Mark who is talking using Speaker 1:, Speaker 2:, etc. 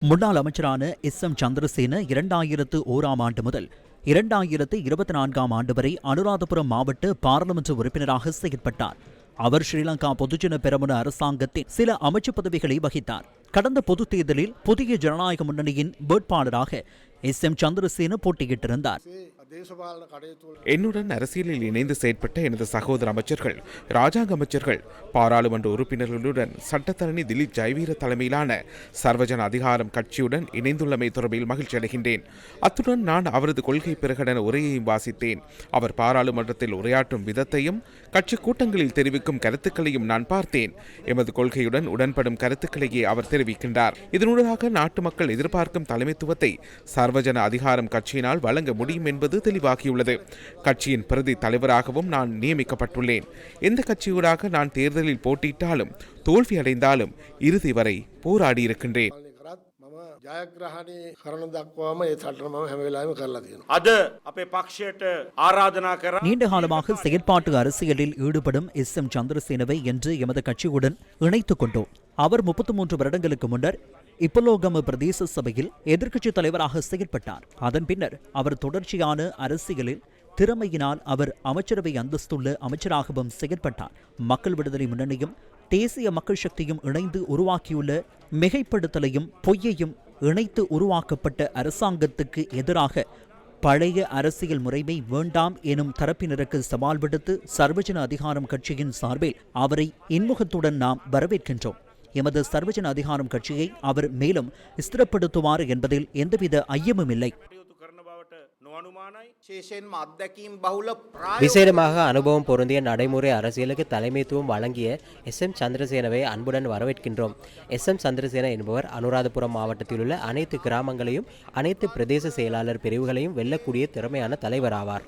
Speaker 1: முன்னாள் அமைச்சரான S M Chandrasena இரண்டாயிரத்து ஓராம் ஆண்டு முதல் இரண்டாயிரத்து இருபத்தி நான்காம் ஆண்டு வரை அனுராதபுரம் மாவட்ட பாராளுமன்ற உறுப்பினராக செயற்பட்டார். அவர் ஸ்ரீலங்கா பொதுஜன பெரமுன அரசாங்கத்தின் சில அமைச்சு பதவிகளை வகித்தார். கடந்த பொது தேர்தலில் புதிய ஜனநாயக முன்னணியின் வேட்பாளராக எஸ் எம் சந்திரசேன போட்டியிட்டிருந்தார்.
Speaker 2: என்னுடன் அரசியலில் இணைந்து செயற்பட்ட எனது சகோதர அமைச்சர்கள் ராஜாங்க அமைச்சர்கள் பாராளுமன்ற உறுப்பினர்களுடன் சட்டத்தரணி திலீப் ஜெயவீர தலைமையிலான சர்வஜன அதிகாரம் கட்சியுடன் இணைந்துள்ளமை தொடர்பில் மகிழ்ச்சி அடைகின்றேன். அத்துடன் நான் அவரது கொள்கை பிரகடன உரையையும் வாசித்தேன். அவர் பாராளுமன்றத்தில் உரையாற்றும் விதத்தையும் கட்சி கூட்டங்களில் தெரிவிக்கும் கருத்துக்களையும் நான் பார்த்தேன். எமது கொள்கையுடன் உடன்படும் கருத்துக்களையே அவர் தெரிவிக்கின்றார். இதனூடாக நாட்டு மக்கள் எதிர்பார்க்கும் தலைமைத்துவத்தை சர்வஜன அதிகாரம் கட்சியினால் வழங்க முடியும் என்பது தெளிவாகியுள்ளது கட்சியின் பிரதி தலைவராகவும் நான் நியமிக்கப்பட்டுள்ளேன் எந்த கட்சியூடாக நான் தேர்தலில் போட்டியிட்டாலும் தோல்வி அடைந்தாலும் இறுதி வரை போராடியிருக்கின்றேன்
Speaker 3: කරත් මම ජයග්‍රහණය කරන දක්වාම ඒ සටන මම හැමවෙලාම කරලා තියෙන.
Speaker 4: අද අපේ පක්ෂයට ආරාධනා කර
Speaker 1: நீண்ட காலமாக செயற்பாட்டு அரசியலில் ஈடுபடும் எஸ் எம் சந்திரசேனவை என்று எமது கட்சியுடன் இணைத்துக் கொண்டோம் அவர் முப்பத்தி மூன்று வருடங்களுக்கு முன்னர் இப்பலோகம பிரதேச சபையில் எதிர்க்கட்சி தலைவராக செயற்பட்டார் அதன் பின்னர் அவர் தொடர்ச்சியான அரசியலில் திறமையினால் அவர் அமைச்சரவை அந்தஸ்துள்ள அமைச்சராகவும் செயற்பட்டார் மக்கள் விடுதலை முன்னணியும் தேசிய மக்கள் சக்தியும் இணைந்து உருவாக்கியுள்ள மிகைப்படுத்தலையும் பொய்யையும் இணைத்து உருவாக்கப்பட்ட அரசாங்கத்துக்கு எதிராக பழைய அரசியல் முறைமை வேண்டாம் எனும் தரப்பினருக்கு சவால் விடுத்து சர்வஜன அதிகாரம் கட்சியின் சார்பில் அவரை இன்முகத்துடன் நாம் வரவேற்கின்றோம். எமது சர்வஜன அதிகாரம் கட்சியை அவர் மேலும் ஸ்திரப்படுத்துவார் என்பதில் எந்தவித ஐயமும் இல்லை.
Speaker 5: விசேடமாக அனுபவம் பொருந்திய நடைமுறை அரசியலுக்கு தலைமைத்துவம் வழங்கிய எஸ் எம் சந்திரசேனவை அன்புடன் வரவேற்கின்றோம். எஸ் எம் சந்திரசேன என்பவர் அனுராதபுரம் மாவட்டத்தில் உள்ள அனைத்து கிராமங்களையும் அனைத்து பிரதேச செயலாளர் பிரிவுகளையும் வெல்லக்கூடிய திறமையான தலைவர் ஆவார்